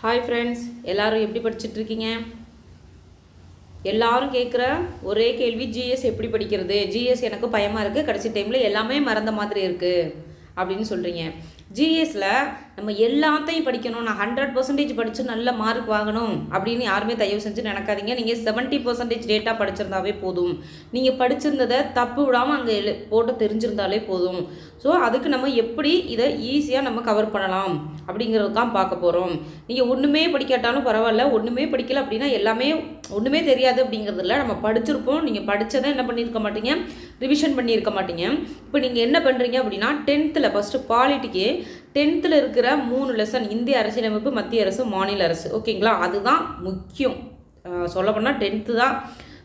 Hi friends எல்லோரும் எப்படி படிச்சுட்டு இருக்கீங்க எல்லாரும் கேட்குற ஒரே கேள்வி ஜிஎஸ் எப்படி படிக்கிறது? ஜிஎஸ் எனக்கு பயமாக இருக்குது கடைசி டைமில் எல்லாமே மறந்த மாதிரி இருக்குது அப்படின்னு சொல்கிறீங்க ஜிஎஸில் நம்ம எல்லாத்தையும் படிக்கணும். நான் ஹண்ட்ரட் பர்சன்டேஜ் படித்து நல்ல மார்க் வாங்கணும் அப்படின்னு யாருமே தயவு செஞ்சு நினைக்காதீங்க. நீங்கள் செவன்ட்டி பர்சன்டேஜ் டேட்டா படிச்சிருந்தாவே போதும். நீங்கள் படிச்சிருந்ததை தப்பு விடாமல் அங்கே எழு போட்டு தெரிஞ்சிருந்தாலே போதும். ஸோ அதுக்கு நம்ம எப்படி இதை ஈஸியாக நம்ம கவர் பண்ணலாம் அப்படிங்கிறது தான் பார்க்க போகிறோம் நீங்கள் ஒன்றுமே படிக்காட்டாலும் பரவாயில்ல. ஒன்றுமே படிக்கல அப்படின்னா எல்லாமே ஒன்றுமே தெரியாது அப்படிங்கிறது இல்லை. நம்ம படிச்சிருப்போம். நீங்கள் படித்ததை என்ன பண்ணியிருக்க மாட்டீங்க? ரிவிஷன் பண்ணியிருக்க மாட்டீங்க. இப்போ நீங்கள் என்ன பண்ணுறீங்க அப்படின்னா டென்த்தில் ஃபஸ்ட்டு பாலிட்டிக்கு டென்த்தில் இருக்கிற மூணு லெசன் இந்திய அரசியலமைப்பு மத்திய அரசு மாநில அரசு. ஓகேங்களா? அதுதான் முக்கியம். சொல்லப்போனால் டென்த்து தான்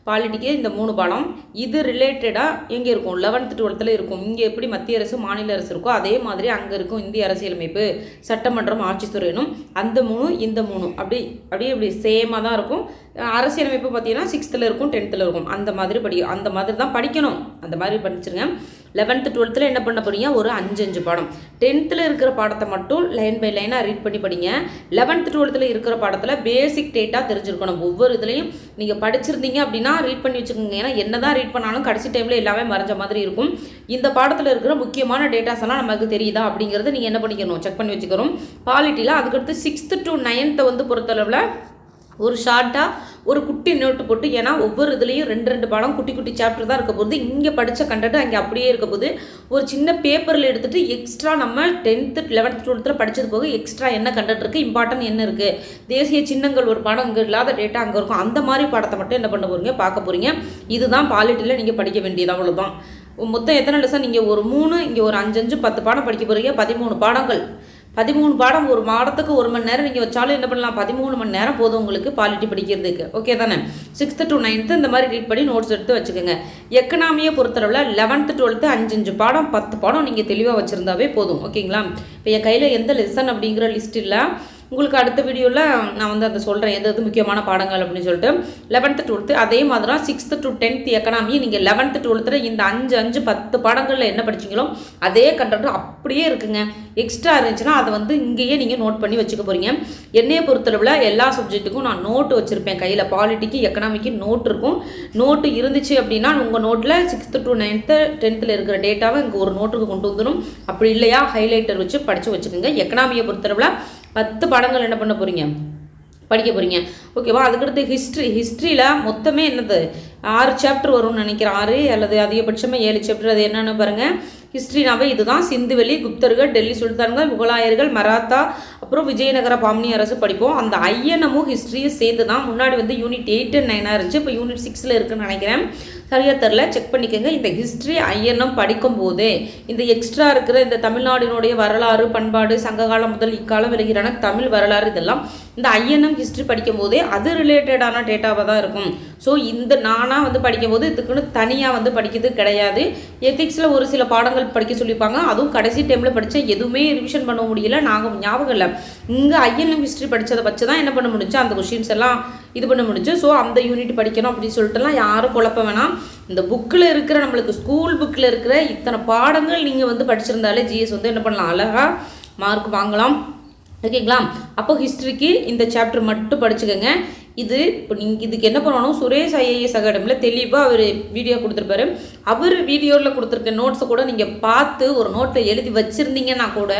பாலிட்டிக்கே இந்த மூணு பாடம். இது ரிலேட்டடாக எங்கே இருக்கும்? லெவன்த்து டுவெல்த்தில் இருக்கும். இங்கே எப்படி மத்திய அரசு மாநில அரசு இருக்கோ அதே மாதிரி அங்கே இருக்கும் இந்திய அரசியலமைப்பு சட்டமன்றம் ஆட்சித்துறையினும் அந்த மூணு இந்த மூணு. அப்படி அப்படியே இப்படி சேமாக தான் இருக்கும். அரசியலமைப்பு பார்த்தீங்கன்னா சிக்ஸ்த்தில் இருக்கும் டென்த்தில் இருக்கும். அந்த மாதிரி படி அந்த மாதிரி தான் படிக்கணும். அந்த மாதிரி படிச்சிருங்க. லெவன்த்து டுவெல்த்தில் என்ன பண்ண போறீங்க? ஒரு அஞ்சு அஞ்சு பாடம். டென்த்தில் இருக்கிற பாடத்தை மட்டும் லைன் பை லைனாக ரீட் பண்ணி படிங்க. லெவன்த்து டுவெல்த்தில் இருக்கிற பாடத்தில் பேசிக் டேட்டாக தெரிஞ்சிருக்கணும். ஒவ்வொரு இதுலையும் நீங்கள் படிச்சிருந்தீங்க அப்படின்னா ரீட் பண்ணி வச்சுக்கோங்க. ஏன்னா என்ன தான் ரீட் பண்ணாலும் கடைசி டைமில் எல்லாமே மறைஞ்ச மாதிரி இருக்கும். இந்த பாடத்தில் இருக்கிற முக்கியமான டேட்டாஸ் எல்லாம் நமக்கு தெரியுதா அப்படிங்கிறத நீங்கள் என்ன பண்ணிக்கணும்? செக் பண்ணி வச்சுக்கிறோம் குவாலிட்டியில் அதுக்கடுத்து சிக்ஸ்த்து டு நைன்த்தை வந்து பொறுத்தளவில் ஒரு ஷார்ட்டாக ஒரு குட்டி நோட்டு போட்டு ஏன்னா ஒவ்வொரு இதுலேயும் ரெண்டு ரெண்டு பாடம் குட்டி குட்டி சாப்டர் தான் இருக்க போகுது. இங்கே படித்த கண்டென்ட் அங்கே அப்படியே இருக்க போகுது. ஒரு சின்ன பேப்பரில் எடுத்துகிட்டு எக்ஸ்ட்ரா நம்ம டென்த்து லெவன்த்து டுவெல்த்தில் படித்தது போக எக்ஸ்ட்ரா என்ன கண்டென்ட் இருக்குது இம்பார்ட்டன்ட் என்ன இருக்குது தேசிய சின்னங்கள் ஒரு பாடம் இங்கே இல்லாத டேட்டா அங்கே இருக்கும். அந்த மாதிரி பாடத்தை மட்டும் என்ன பண்ண போகிறீங்க பார்க்க போகிறீங்க இதுதான் பாலிட்டியில் நீங்கள் படிக்க வேண்டியது அவ்வளோதான் மொத்தம் எத்தனை லெசன் நீங்கள் ஒரு மூணு இங்கே ஒரு அஞ்சு அஞ்சு பத்து பாடம் படிக்க போகிறீங்க பதிமூணு பாடங்கள். பதிமூணு பாடம் ஒரு பாடத்துக்கு ஒரு மணி நேரம். நீங்கள் வச்சாலும் என்ன பண்ணலாம்? பதிமூணு மணி நேரம் போதும் உங்களுக்கு பாலிட்டி படிக்கிறதுக்கு. ஓகே தானே? சிக்ஸ்த்து டு நைன்த்து இந்த மாதிரி ரீட் பண்ணி நோட்ஸ் எடுத்து வச்சுக்கோங்க. எக்கனாமியை பொறுத்தளவில் லெவன்த்து டுவெல்த்து அஞ்சு அஞ்சு பாடம் பத்து பாடம் நீங்கள் தெளிவாக வச்சுருந்தாவே போதும். ஓகேங்களா இப்போ என் கையில் எந்த லெசன் அப்படிங்கிற லிஸ்ட் இல்லை. உங்களுக்கு அடுத்த வீடியோவில் நான் வந்து அதை சொல்கிறேன் எது எது முக்கியமான பாடங்கள் அப்படின்னு சொல்லிட்டு. லெவன்த்து டுவெல்த்து அதே மாதிரி தான் சிக்ஸ்த்து டு டென்த் எக்கனாமி நீங்கள் லெவன்த்து டுவெல்த்தில் இந்த அஞ்சு அஞ்சு பத்து பாடங்களில் என்ன படிச்சீங்களோ அதே கண்டென்ட் அப்படியே இருக்குங்க. எக்ஸ்ட்ரா இருந்துச்சுன்னா அதை வந்து இங்கேயே நீங்கள் நோட் பண்ணி வச்சுக்க போகிறீங்க என்னையை பொறுத்தளவில் எல்லா சப்ஜெக்ட்டுக்கும் நான் நோட்டு வச்சுருப்பேன். கையில் பாலிட்டிக்கு எக்கனாமிக்கு நோட் இருக்கும். நோட்டு இருந்துச்சு அப்படின்னா உங்கள் நோட்டில் சிக்ஸ்த்து டு நைன்த்து டென்த்தில் இருக்கிற டேட்டாவை இங்கே ஒரு நோட்டுக்கு கொண்டு வந்துடும் அப்படி இல்லையா? ஹைலைட்டர் வச்சு படித்து வச்சுக்கோங்க. எக்கனாமியை பொறுத்தளவில் பத்து பாடங்கள் என்ன பண்ண போகிறீங்க படிக்க போகிறீங்க ஓகேவா அதுக்கடுத்து ஹிஸ்ட்ரி ஹிஸ்ட்ரியில் மொத்தமே என்னது? ஆறு சாப்டர் வரும்னு நினைக்கிறேன். ஆறு அல்லது அதிகபட்சமாக ஏழு சாப்டர் அது என்னென்னு பாருங்கள் ஹிஸ்ட்ரினாவே இதுதான். சிந்துவெளி குப்தர்கள் டெல்லி சுல்தான்கள் முகலாயர்கள் மராத்தா அப்புறம் விஜயநகர பாமினி அரசு படிப்போம். அந்த ஐஎன்எமும் ஹிஸ்ட்ரியும் சேர்ந்து தான் முன்னாடி வந்து யூனிட் எயிட் அண்ட் நைனாக இருந்துச்சு. இப்போ யூனிட் சிக்ஸில் இருக்குன்னு நினைக்கிறேன். சரியாக தெரில செக் பண்ணிக்கோங்க. இந்த ஹிஸ்ட்ரி ஐஎன்எம் படிக்கும் போதே இந்த எக்ஸ்ட்ரா இருக்கிற இந்த தமிழ்நாடினுடைய வரலாறு பண்பாடு சங்ககாலம் முதல் இக்காலம் விலகிறான தமிழ் வரலாறு இதெல்லாம் இந்த ஐஎன்எம் ஹிஸ்ட்ரி படிக்கும் போதே அது ரிலேட்டடான டேட்டாவாக தான் இருக்கும். ஸோ இந்த நானாக வந்து படிக்கும்போது இதுக்குன்னு தனியாக வந்து படிக்கிறது கிடையாது. எத்திக்ஸில் ஒரு சில பாடங்கள் படிக்க சொல்லியிருப்பாங்க. அதுவும் கடைசி டைமில் படித்தா எதுவுமே ரிவிஷன் பண்ண முடியல. நாங்கள் ஞாபகம் இல்லை. இங்கே ஐஎன்எம் ஹிஸ்ட்ரி படித்ததை வச்சு தான் என்ன பண்ண முடிஞ்சு? அந்த கொஷின்ஸ் எல்லாம் இது பண்ண முடிஞ்சு. ஸோ அந்த யூனிட் படிக்கணும் அப்படின்னு சொல்லிட்டுலாம் யாரும் குழப்ப வேணாம். இந்த புக்கில் இருக்கிற நம்மளுக்கு ஸ்கூல் புக்கில் இருக்கிற இத்தனை பாடங்கள் நீங்கள் வந்து படிச்சிருந்தாலே ஜிஎஸ் வந்து என்ன பண்ணலாம்? அழகாக மார்க் வாங்கலாம். ஓகேங்களா? அப்போ ஹிஸ்ட்ரிக்கு இந்த சாப்டர் மட்டும் படிச்சுக்கோங்க. இது இப்போ நீங்கள் இதுக்கு என்ன பண்ணணும்? சுரேஷ் ஐஏஎஸ் அகாடமியில் தெளிவாக அவர் வீடியோ கொடுத்துருப்பாரு. அவர் வீடியோவில் கொடுத்துருக்க நோட்ஸை கூட நீங்கள் பார்த்து ஒரு நோட்டில் எழுதி வச்சுருந்தீங்கன்னா கூட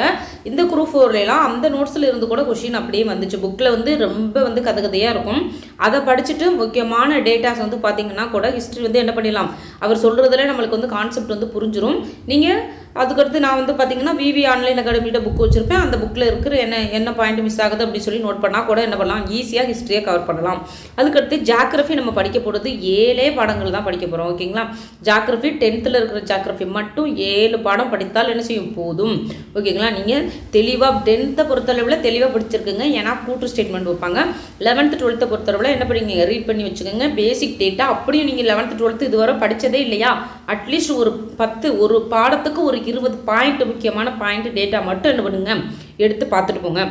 இந்த குரூப் ஃபோர்லாம் அந்த நோட்ஸில் இருந்து கூட கொஷின் அப்படியே வந்துச்சு. புக்கில் வந்து ரொம்ப வந்து கதை கதையாக இருக்கும். அதை படிச்சுட்டு முக்கியமான டேட்டாஸ் வந்து பார்த்தீங்கன்னா கூட ஹிஸ்ட்ரி வந்து என்ன பண்ணிடலாம்? அவர் சொல்கிறதுல நம்மளுக்கு வந்து கான்செப்ட் வந்து புரிஞ்சிடும் நீங்கள் அதுக்கடுத்து நான் வந்து பார்த்தீங்கன்னா விவி ஆன்லைன் அகாடமியோட புக் வச்சுருப்பேன். அந்த புக்கில் இருக்கிற என்ன என்ன பாயிண்ட் மிஸ் ஆகுது அப்படின்னு சொல்லி நோட் பண்ணால் கூட என்ன பண்ணலாம்? ஈஸியாக ஹிஸ்ட்ரியை கவர் பண்ணலாம். அதுக்கடுத்து ஜாக்ரஃபி நம்ம படிக்க போகிறது ஏழே பாடங்கள் தான் படிக்க போகிறோம் ஓகேங்களா ஜாக்ரஃபி டென்த்தில் இருக்கிற ஜாக்ரஃபி மட்டும் ஏழு பாடம் படித்தால் என்ன செய்யும்? போதும். ஓகேங்களா நீங்கள் தெளிவாக டென்த்தை பொறுத்தளவில் தெளிவாக படிச்சிருக்குங்க. ஏன்னா கூட்டு ஸ்டேட்மெண்ட் வைப்பாங்க. லெவன்த்து டுவெல்த்தை பொறுத்தளவில் என்ன பண்ணீங்க? ரீட் பண்ணி வச்சுக்கோங்க. பேசிக் டேட்டா அப்படியும் நீங்கள் லெவன்த்து டுவெல்த்து இதுவரை படித்ததே இல்லையா? அட்லீஸ்ட் ஒரு பத்து ஒரு பாடத்துக்கு ஒரு இருபது பாயிண்ட் முக்கியமான பாயிண்ட் டேட்டா மட்டும் என்ன பண்ணுங்க? எடுத்து பார்த்துட்டு போங்க.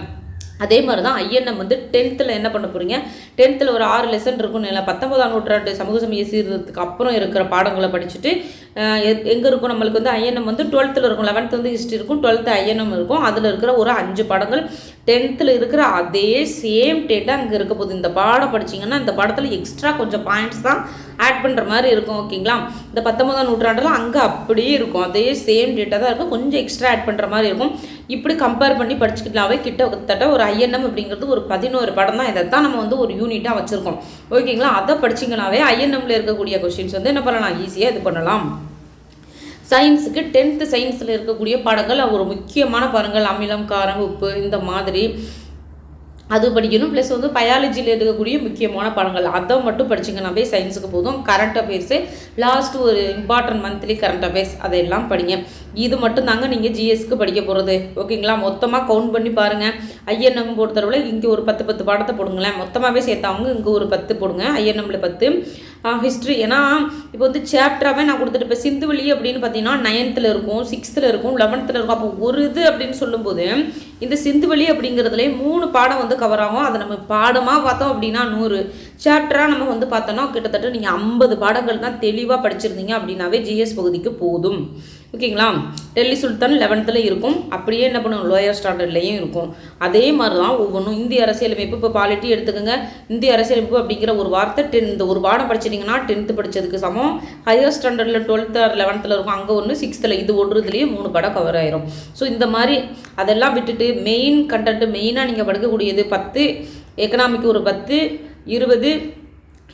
அதே மாதிரி தான் ஐஎன்எம் வந்து டென்த்தில் என்ன பண்ண போகிறீங்க டென்த்தில் ஒரு ஆறு லெசன் இருக்கும்னு இல்லை பத்தொன்பதாம் நூற்றாண்டு சமூக சமய சீர்திருத்தத்துக்கு அப்புறம் இருக்கிற பாடங்களை படிச்சுட்டு எங்கே இருக்கும் நம்மளுக்கு வந்து ஐஎன்எம் வந்து டுவெல்த்தில் இருக்கும். லெவன்த்து வந்து ஹிஸ்ட்ரி இருக்கும். டுவெல்த்து ஐஎன்எம் இருக்கும். அதில் இருக்கிற ஒரு அஞ்சு பாடங்கள் டென்த்தில் இருக்கிற அதே சேம் டேட்டாக அங்கே இருக்க போகுது. இந்த பாடம் படிச்சிங்கன்னா இந்த பாடத்தில் எக்ஸ்ட்ரா கொஞ்சம் பாயிண்ட்ஸ் தான் ஆட் பண்ணுற மாதிரி இருக்கும் ஓகேங்களா? இந்த பத்தொன்பதாம் நூற்றாண்டில் அங்கே அப்படியே இருக்கும். அதே சேம் டேட்டா தான் இருக்கும். கொஞ்சம் எக்ஸ்ட்ரா ஆட் பண்ணுற மாதிரி இருக்கும். இப்படி கம்பேர் பண்ணி படிச்சுக்கிட்டாவே கிட்டத்தட்ட ஒரு ஐஎன்எம் அப்படிங்கிறது ஒரு பதினோரு படம் தான். இதை தான் நம்ம வந்து ஒரு யூனிட்டாக வச்சுருக்கோம். ஓகேங்களா அதை படிச்சிங்கனாவே ஐஎன்எம்ல இருக்கக்கூடிய கொஷின்ஸ் வந்து என்ன பண்ணலாம்? ஈஸியாக இது பண்ணலாம். சயின்ஸுக்கு டென்த்து சயின்ஸில் இருக்கக்கூடிய பாடங்கள் ஒரு முக்கியமான பாடங்கள். அமிலம் காரம் உப்பு இந்த மாதிரி. அது படிக்கணும். ப்ளஸ் வந்து பயாலஜியில் இருக்கக்கூடிய முக்கியமான பாடங்கள். அதை மட்டும் படிச்சிங்கனாவே சயின்ஸுக்கு போதும். கரண்ட் அஃபேர்ஸு லாஸ்ட் ஒரு இம்பார்ட்டன்ட் மந்த்லி கரண்ட் அஃபேர்ஸ் அதெல்லாம் படிங்க. இது மட்டும் தாங்க நீங்கள் ஜிஎஸ்க்கு படிக்க போகிறது ஓகேங்களா மொத்தமாக கவுண்ட் பண்ணி பாருங்கள் ஐஎன்எம் பொறுத்தளவில் இங்கே ஒரு பத்து பத்து பாடத்தை போடுங்களேன். மொத்தமாகவே சேர்த்தாங்க இங்கே ஒரு பத்து போடுங்க. ஐஎன்எம்மில் பத்து. ஹிஸ்ட்ரி ஏன்னா இப்போ வந்து சாப்டராகவே நான் கொடுத்துட்டு இப்போ சிந்துவெளி அப்படின்னு பார்த்தீங்கன்னா நைன்த்தில் இருக்கும் சிக்ஸ்த்தில் இருக்கும் லெவன்த்தில் இருக்கும். அப்போ ஒரு இது அப்படின்னு சொல்லும்போது இந்த சிந்துவெளி அப்படிங்கிறதுலே மூணு பாடம் வந்து கவர் ஆகும். அதை நம்ம பாடமாக பார்த்தோம் அப்படின்னா நூறு. சாப்டராக நம்ம வந்து பார்த்தோன்னா கிட்டத்தட்ட நீங்கள் ஐம்பது பாடங்கள் தான் தெளிவாக படிச்சிருந்தீங்க அப்படின்னாவே ஜிஎஸ் பகுதிக்கு போதும். ஓகேங்களா? டெல்லி சுல்தான் லெவன்த்தில் இருக்கும். அப்படியே என்ன பண்ணும்? லோயர் ஸ்டாண்டர்ட்லேயும் இருக்கும். அதே மாதிரி தான் ஒவ்வொன்றும் இந்திய அரசியலமைப்பு. இப்போ பாலிட்டி எடுத்துக்கோங்க. இந்திய அரசியலமைப்பு அப்படிங்கிற ஒரு வார்த்தை டென் இந்த ஒரு பாடம் படிச்சிட்டிங்கன்னா டென்த்து படித்ததுக்கு சமம். ஹையர் ஸ்டாண்டர்டில் டுவெல்த்து ஆர் லெவன்த்தில் இருக்கும். அங்கே ஒன்று சிக்ஸ்த்தில் இது ஒன்று இதுலேயே மூணு படம் கவர் ஆயிரும். ஸோ இந்த மாதிரி அதெல்லாம் விட்டுட்டு மெயின் கண்டென்ட் மெயினாக நீங்கள் படிக்கக்கூடியது பத்து எக்கனாமிக்கு ஒரு பத்து இருபது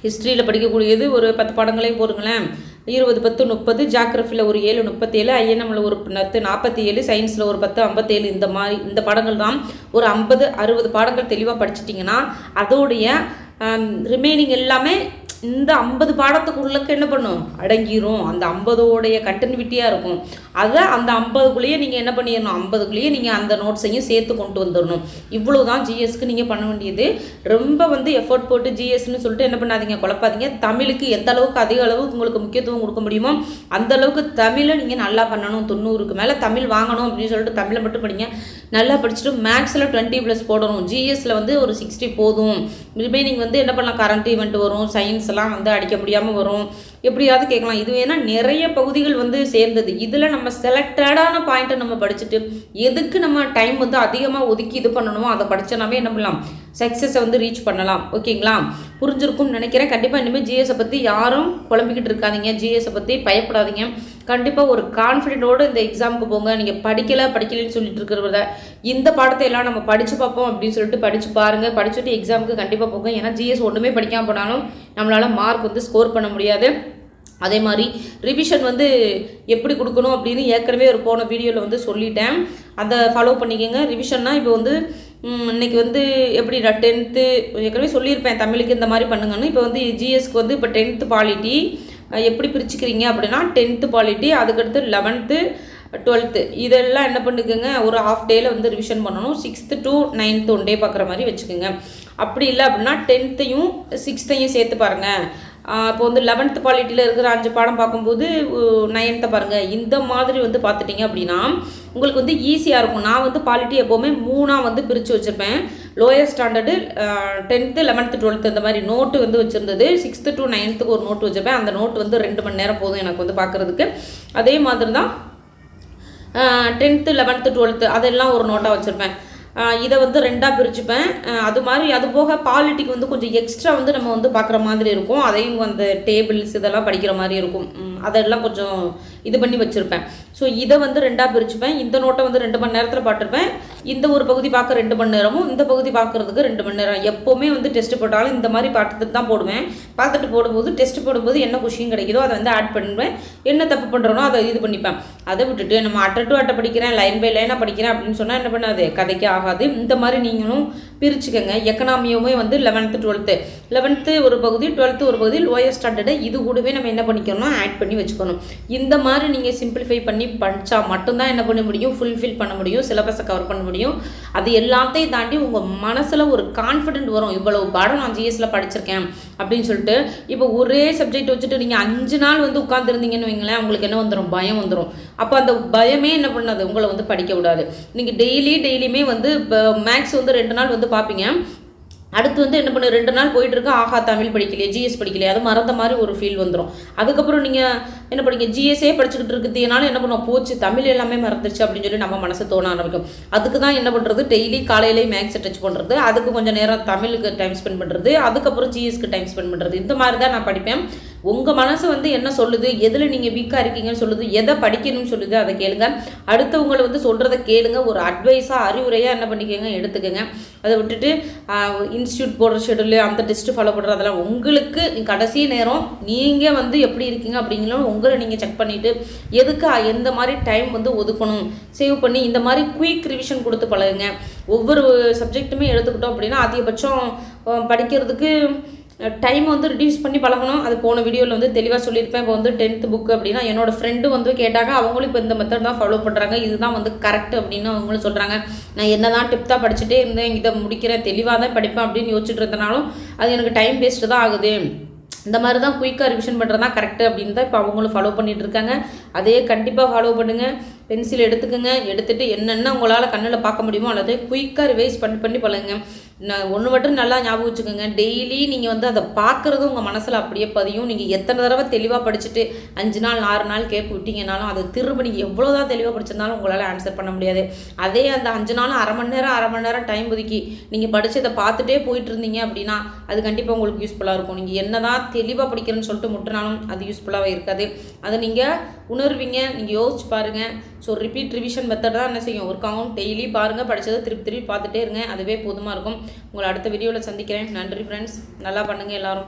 ஹிஸ்ட்ரியில் படிக்கக்கூடியது ஒரு பத்து படங்களையும் போடுங்களேன். இருபது பத்து முப்பது ஜாக்ரஃபியில் ஒரு ஏழு முப்பத்தேழு ஐஎன்எம்ல ஒரு பத்து நாற்பத்தி ஏழு சயின்ஸில் ஒரு பத்து ஐம்பத்தேழு இந்த மாதிரி இந்த பாடங்கள் தான் ஒரு ஐம்பது அறுபது பாடங்கள் தெளிவாக படிச்சிட்டிங்கன்னா அதோடைய ரிமைனிங் எல்லாமே இந்த ஐம்பது பாடத்துக்குள்ளக்கு என்ன பண்ணும்? அடங்கிரும். அந்த ஐம்பதோடைய கண்டினியூட்டியாக இருக்கும். அதை அந்த ஐம்பதுக்குள்ளேயே நீங்கள் என்ன பண்ணிடணும் ஐம்பதுக்குள்ளேயே நீங்கள் அந்த நோட்ஸையும் சேர்த்து கொண்டு வந்துடணும் இவ்வளோ தான் ஜிஎஸ்க்கு நீங்கள் பண்ண வேண்டியது. ரொம்ப வந்து எஃபோர்ட் போட்டு ஜிஎஸ்ன்னு சொல்லிட்டு என்ன பண்ணாதீங்க? குழப்பாதீங்க. தமிழுக்கு எந்த அளவுக்கு அதிக அளவு உங்களுக்கு முக்கியத்துவம் கொடுக்க முடியுமோ அந்த அளவுக்கு தமிழை நீங்கள் நல்லா பண்ணணும். தொண்ணூறுக்கு மேலே தமிழ் வாங்கணும் அப்படின்னு சொல்லிட்டு தமிழை மட்டும் படிங்க. நல்லா படிச்சுட்டு மேக்ஸில் டுவெண்ட்டி ப்ளஸ் போடணும். ஜிஎஸ்சில் வந்து ஒரு சிக்ஸ்டி போதும். ரிமைனிங் வந்து என்ன பண்ணலாம்? கரண்ட் ஈவெண்ட் வரும். சயின்ஸ் எல்லாம் வந்து அடிக்க முடியாமல் வரும். எப்படியாவது கேட்கலாம். இது வேணால் நிறைய பகுதிகள் வந்து சேர்ந்தது. இதில் நம்ம செலக்டடான பாயிண்ட்டை நம்ம படிச்சுட்டு எதுக்கு நம்ம டைம் வந்து அதிகமாக ஒதுக்கி இது பண்ணணுமோ அதை படித்தனாவே என்ன பண்ணலாம்? சக்ஸஸை வந்து ரீச் பண்ணலாம். ஓகேங்களா? புரிஞ்சிருக்கும்னு நினைக்கிறேன். கண்டிப்பாக இனிமேல் ஜிஎஸை பற்றி யாரும் குழம்பிக்கிட்டு இருக்காதீங்க. ஜிஎஸை பற்றி பயப்படாதீங்க. கண்டிப்பாக ஒரு கான்ஃபிடென்ட்டோடு இந்த எக்ஸாமுக்கு போங்க. நீங்கள் படிக்கலை படிக்கலைன்னு சொல்லிட்டு இருக்கிறத இந்த பாடத்தை எல்லாம் நம்ம படித்து பார்ப்போம் அப்படின்னு சொல்லிட்டு படித்து பாருங்கள் படிச்சுட்டு எக்ஸாமுக்கு கண்டிப்பாக போங்க. ஏன்னா ஜிஎஸ் ஒன்றுமே படிக்காமல் போனாலும் நம்மளால் மார்க் வந்து ஸ்கோர் பண்ண முடியாது. அதே மாதிரி ரிவிஷன் வந்து எப்படி கொடுக்கணும் அப்படின்னு ஏற்கனவே ஒரு போன வீடியோவில் வந்து சொல்லிட்டேன். அதை ஃபாலோ பண்ணிக்கோங்க. ரிவிஷன்னா இப்போ வந்து இன்னைக்கு வந்து எப்படி நான் டென்த்து ஏற்கனவே சொல்லியிருப்பேன். தமிழுக்கு இந்த மாதிரி பண்ணுங்கன்னு. இப்போ வந்து ஜிஎஸ்க்கு வந்து இப்போ டென்த்து பாலிட்டி எப்படி பிரிச்சுக்கிறீங்க அப்படின்னா டென்த்து பாலிட்டி அதுக்கடுத்து லெவன்த்து டுவெல்த்து இதெல்லாம் என்ன பண்ணுக்குங்க ஒரு ஹாஃப் டேயில் வந்து ரிவிஷன் பண்ணணும். Sixth to ninth one day பார்க்குற மாதிரி வச்சுக்கோங்க. அப்படி இல்லை அப்படின்னா டென்த்தையும் சிக்ஸ்த்தையும் சேர்த்து பாருங்கள் இப்போ வந்து லெவன்த்து குவாலிட்டியில் இருக்கிற அஞ்சு பாடம் பார்க்கும்போது நைன்த்தை பாருங்கள் இந்த மாதிரி வந்து பார்த்துட்டிங்க அப்படின்னா உங்களுக்கு வந்து ஈஸியாக இருக்கும். நான் வந்து குவாலிட்டி எப்போவுமே மூணாக வந்து பிரித்து வச்சுருப்பேன். Lower standard tenth eleventh twelfth இந்த மாதிரி நோட்டு வந்து வச்சுருந்தது. சிக்ஸ்த்து டு நைன்த்துக்கு ஒரு நோட்டு வச்சுருப்பேன். அந்த நோட்டு வந்து ரெண்டு மணி நேரம் போதும் எனக்கு வந்து பார்க்குறதுக்கு. அதே மாதிரி தான் டென்த்து லெவன்த்து டுவெல்த்து அதெல்லாம் ஒரு நோட்டாக வச்சுருப்பேன். இதை வந்து ரெண்டாக பிரிச்சுப்பேன். அது மாதிரி அது போக பாலிட்டிக் வந்து கொஞ்சம் எக்ஸ்ட்ரா வந்து நம்ம வந்து பார்க்குற மாதிரி இருக்கும். அதையும் அந்த டேபிள்ஸ் இதெல்லாம் படிக்கிற மாதிரி இருக்கும். அதெல்லாம் கொஞ்சம் இது பண்ணி வச்சுருப்பேன். ஸோ இதை வந்து ரெண்டாக பிரிச்சுப்பேன். இந்த நோட்டை வந்து ரெண்டு மணி நேரத்தில் பார்த்துருப்பேன். இந்த ஒரு பகுதி பார்க்க ரெண்டு மணி நேரமும் இந்த பகுதி பார்க்குறதுக்கு ரெண்டு மணி நேரம். எப்போவுமே வந்து டெஸ்ட் போட்டாலும் இந்த மாதிரி பார்த்துட்டு தான் போடுவேன். பார்த்துட்டு போடும்போது டெஸ்ட் போடும்போது என்ன குஷியும் கிடைக்குதோ அதை வந்து ஆட் பண்ணுவேன். என்ன தப்பு பண்ணுறனோ அதை இது பண்ணிப்பேன். அதை விட்டுட்டு நம்ம அட்டை டு அட்டை படிக்கிறேன் லைன் பை லைனாக படிக்கிறேன் அப்படின்னு சொன்னால் என்ன பண்ணாது? கதைக்கு ஆகாது. இந்த மாதிரி நீங்களும் பிரிச்சுக்கோங்க. எக்கனாமியுமே வந்து லெவன்த்து டுவெல்த்து லெவன்த்து ஒரு பகுதி டுவெல்த்து ஒரு பகுதி லோயர் ஸ்டாண்டர்டு இது கூடவே நம்ம என்ன பண்ணிக்கணும்? ஆட் பண்ணி வச்சுக்கணும். இந்த மாதிரி நீங்கள் சிம்பிளிஃபை பண்ணி படித்தா மட்டும்தான் என்ன பண்ண முடியும்? ஃபுல்ஃபில் பண்ண முடியும். சிலபஸை கவர் பண்ண முடியும். அது எல்லாத்தையும் தாண்டி உங்கள் மனசில் ஒரு கான்ஃபிடென்ட் வரும். இவ்வளவு பாடம் நான் ஜிஎஸ்ல படிச்சிருக்கேன். அப்படின்னு சொல்லிட்டு இப்போ ஒரே சப்ஜெக்ட் வச்சுட்டு நீங்கள் அஞ்சு நாள் வந்து உட்காந்துருந்தீங்கன்னு வைங்களேன் உங்களுக்கு என்ன வந்துடும் பயம் வந்துடும் அப்போ அந்த பயமே என்ன பண்ணாது? உங்களை வந்து படிக்க விடாது. நீங்கள் டெய்லி டெய்லியுமே வந்து இப்போ மேக்ஸ் வந்து ரெண்டு நாள் வந்து பார்ப்பீங்க. அடுத்து வந்து என்ன பண்ணு ரெண்டு நாள் போயிட்டு இருக்கு ஆஹா தமிழ் படிக்கலையே ஜிஎஸ் படிக்கலையே. அது மறந்த மாதிரி ஒரு ஃபீல் வந்துடும் அதுக்கப்புறம் நீங்கள் என்ன படிங்க ஜிஎஸ்ஏ படிச்சுக்கிட்டு இருக்கிறதுனால என்ன பண்ணுவோம் போச்சு தமிழ் எல்லாமே மறந்துருச்சு அப்படின்னு சொல்லி நம்ம மனசு தோண ஆரம்பிக்கும். அதுக்கு தான் என்ன பண்ணுறது டெய்லி காலையிலேயே மேக்ஸை டச் பண்ணுறது அதுக்கு கொஞ்சம் நேரம் தமிழுக்கு டைம் ஸ்பெண்ட் பண்ணுறது அதுக்கப்புறம் ஜிஎஸ்க்கு டைம் ஸ்பெண்ட் பண்ணுறது இந்த மாதிரி தான் நான் படிப்பேன். உங்கள் மனசு வந்து என்ன சொல்லுது? எதில் நீங்கள் வீக்காக இருக்கீங்கன்னு சொல்லுது? எதை படிக்கணும்னு சொல்லுது? அதை கேளுங்க. அடுத்தவங்களை வந்து சொல்கிறத கேளுங்க. ஒரு அட்வைஸாக அறிவுரையாக என்ன பண்ணிக்கோங்க? எடுத்துக்கோங்க. அதை விட்டுட்டு இன்ஸ்டியூட் போடுற ஷெடியூல் அந்த டெஸ்ட்டு ஃபாலோ பண்ணுற அதெல்லாம் உங்களுக்கு கடைசி நேரம் நீங்கள் வந்து எப்படி இருக்கீங்க அப்படிங்களும் உங்களை நீங்கள் செக் பண்ணிவிட்டு எதுக்கு எந்த மாதிரி டைம் வந்து ஒதுக்கணும்? சேவ் பண்ணி இந்த மாதிரி குயிக் ரிவிஷன் கொடுத்து பழகுங்க. ஒவ்வொரு சப்ஜெக்ட்டுமே எடுத்துக்கிட்டோம் அப்படின்னா அதிகபட்சம் படிக்கிறதுக்கு டைம் வந்து ரிடியூஸ் பண்ணி பழகணும். அது போன வீடியோவில் வந்து தெளிவாக சொல்லியிருப்பேன். இப்போ வந்து டென்த் புக் அப்படின்னா என்னோட ஃப்ரெண்டு வந்து கேட்டாங்க அவங்களும் இப்போ இந்த மெத்தட் தான் ஃபாலோ பண்ணுறாங்க இதுதான் வந்து கரெக்ட் அப்படின்னு அவங்களும் சொல்கிறாங்க நான் என்ன தான் டிப் தான் படிச்சுட்டே இருந்தேன் இதை முடிக்கிறேன் தெளிவாக தான் படிப்பேன் அப்படின்னு யோசிச்சுட்டு இருந்தனாலும் அது எனக்கு டைம் வேஸ்ட்டு தான் ஆகுது. இந்த மாதிரி தான் குயிக்காக ரிவிஷன் பண்ணுறது தான் கரெக்டு அப்படின்னு தான் இப்போ அவங்களும் ஃபாலோ பண்ணிகிட்டு இருக்காங்க. அதே கண்டிப்பாக ஃபாலோ பண்ணுங்கள் பென்சில் எடுத்துக்கோங்க. எடுத்துகிட்டு என்னென்ன உங்களால் கண்ணில் பார்க்க முடியுமோ அல்லது குயிக்காக ரிவைஸ் பண்ணி பண்ணி பழகுங்க. நான் ஒன்று மட்டும் நல்லா ஞாபகம் வச்சுக்கோங்க. டெய்லி நீங்கள் வந்து அதை பார்க்குறது உங்கள் மனசில் அப்படியே பதியும். நீங்கள் எத்தனை தடவை தெளிவாக படிச்சுட்டு அஞ்சு நாள் ஆறு நாள் கேப் விட்டீங்கனாலும் அதை திரும்ப நீங்கள் எவ்வளோ தான் தெளிவாக படிச்சிருந்தாலும் உங்களால் ஆன்சர் பண்ண முடியாது. அதே அந்த அஞ்சு நாள் அரை மணி நேரம் அரை மணி நேரம் டைம் ஒதுக்கி நீங்கள் படிச்சதை பார்த்துட்டே போயிட்டு இருந்தீங்க அப்படின்னா அது கண்டிப்பாக உங்களுக்கு யூஸ்ஃபுல்லாக இருக்கும். நீங்கள் என்ன தான் தெளிவாக படிக்கிறேன்னு சொல்லிட்டு முட்டினாலும் அது யூஸ்ஃபுல்லாகவே இருக்காது. அதை நீங்கள் உணர்வீங்க நீங்கள் யோசிச்சு பாருங்கள் ஸோ ரிப்பீட் ரிவிஷன் மெத்தட் தான் என்ன செய்யும்? ஒர்க் ஆகும் டெய்லி பாருங்கள் படித்ததை திருப்பி திருப்பி பார்த்துட்டே இருங்க. அதுவே போதுமாக இருக்கும். உங்களை அடுத்த வீடியோவில் சந்திக்கிறேன். நன்றி ஃப்ரெண்ட்ஸ் நல்லா பண்ணுங்கள் எல்லாரும்.